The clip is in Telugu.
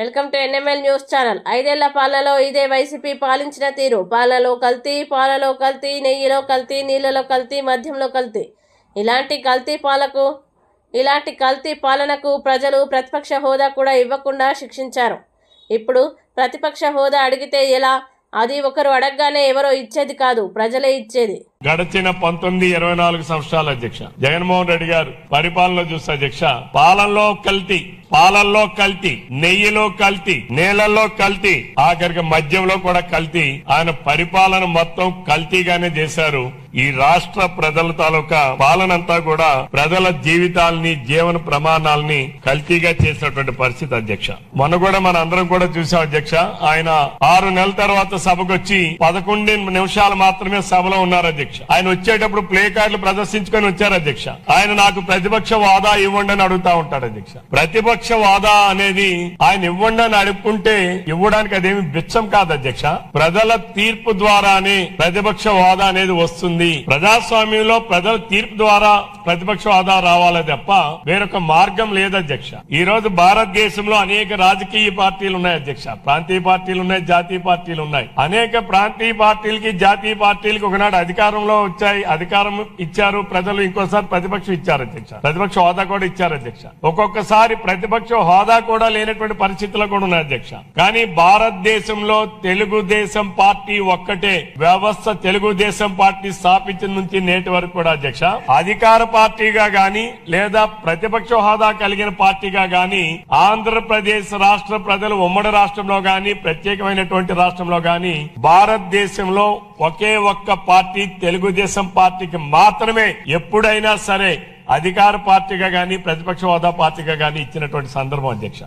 Welcome to NML news channel. ఐదేళ్ళ పాలనలో ఇదే వైసీపీ పాలించిన తీరు. పాలలో కల్తీ పాలలో కల్తీ నెయ్యిలో కల్తీ నీళ్ళలో కల్తీ మద్యంలో కల్తీ. ఇలాంటి కల్తీ పాలకు ఇలాంటి కల్తీ పాలనకు ప్రజలు ప్రతిపక్ష హోదా కూడా ఇవ్వకుండా శిక్షించారు. ఇప్పుడు ప్రతిపక్ష హోదా అడిగితే ఎలా? అది ఒకరు అడగగానే ఎవరో ఇచ్చేది కాదు ప్రజలే ఇచ్చేది. గడిచిన పంతొమ్మిది ఇరవై నాలుగు సంవత్సరాల అధ్యక్ష. జగన్మోహన్ రెడ్డి గారు పరిపాలన చూస్తే అధ్యక్ష పాలనలో కల్తీ. పాలల్లో కల్తీ నెయ్యిలో కల్తీ నేలల్లో కల్తీ ఆఖరికి మద్యంలో కూడా కల్తీ. ఆయన పరిపాలన మొత్తం కల్తీగానే చేశారు. ఈ రాష్ట్ర ప్రజల తాలూకా పాలనంతా కూడా ప్రజల జీవితాల్ని జీవన ప్రమాణాలని కల్తీగా చేసినటువంటి పరిస్థితి అధ్యక్ష. మొన్న కూడా మన అందరం కూడా చూసాం అధ్యక్ష ఆయన ఆరు నెలల తర్వాత సభకు వచ్చి పదకొండు నిమిషాలు మాత్రమే సభలో ఉన్నారు అధ్యక్ష. ఆయన వచ్చేటప్పుడు ప్లే కార్డులు ప్రదర్శించుకొని వచ్చారు అధ్యక్ష. ఆయన నాకు ప్రతిపక్ష వాదా ఇవ్వండి అని అడుగుతా ఉంటాడు అధ్యక్ష. ప్రతిపక్ష వాదా అనేది ఆయన ఇవ్వండి అని అడుక్కుంటే ఇవ్వడానికి అదేమి బిచ్చం కాదు అధ్యక్ష. ప్రజల తీర్పు ద్వారానే ప్రతిపక్ష వాదా అనేది వస్తుంది. ప్రజాస్వామ్యంలో ప్రజల తీర్పు ద్వారా ప్రతిపక్ష వాదా రావాలి తప్ప వేరొక మార్గం లేదు అధ్యక్ష. ఈ రోజు భారతదేశంలో అనేక రాజకీయ పార్టీలు ఉన్నాయి అధ్యక్ష. ప్రాంతీయ పార్టీలు ఉన్నాయి జాతీయ పార్టీలు ఉన్నాయి. అనేక ప్రాంతీయ పార్టీలకి జాతీయ పార్టీలకి ఒకనాడు అధికారంలో వచ్చాయి. అధికారం ఇచ్చారు ప్రజలు ఇంకోసారి ప్రతిపక్షం ఇచ్చారు అధ్యక్ష. ప్రతిపక్ష హోదా కూడా ఇచ్చారు అధ్యక్ష. ఒక్కొక్కసారి ప్రతిపక్ష హోదా కూడా లేనటువంటి పరిస్థితిలో కూడా ఉన్నాయి అధ్యక్ష. కానీ భారతదేశంలో తెలుగుదేశం పార్టీ ఒక్కటే వ్యవస్థ తెలుగుదేశం పార్టీ స్థాపించిన నుంచి నేటి వరకు కూడా అధ్యక్ష. అధికార పార్టీగా గాని లేదా ప్రతిపక్ష హోదా కలిగిన పార్టీగా గాని ఆంధ్రప్రదేశ్ రాష్ట్ర ప్రజలు ఉమ్మడి రాష్ట్రంలో గాని ప్రత్యేకమైనటువంటి రాష్ట్రంలో గాని భారతదేశంలో ఒకే ఒక్క పార్టీ తెలుగుదేశం పార్టీకి మాత్రమే ఎప్పుడైనా సరే అధికార పార్టీగా కానీ ప్రతిపక్ష హోదా పార్టీగా కానీ ఇచ్చినటువంటి సందర్భం అధ్యక్ష.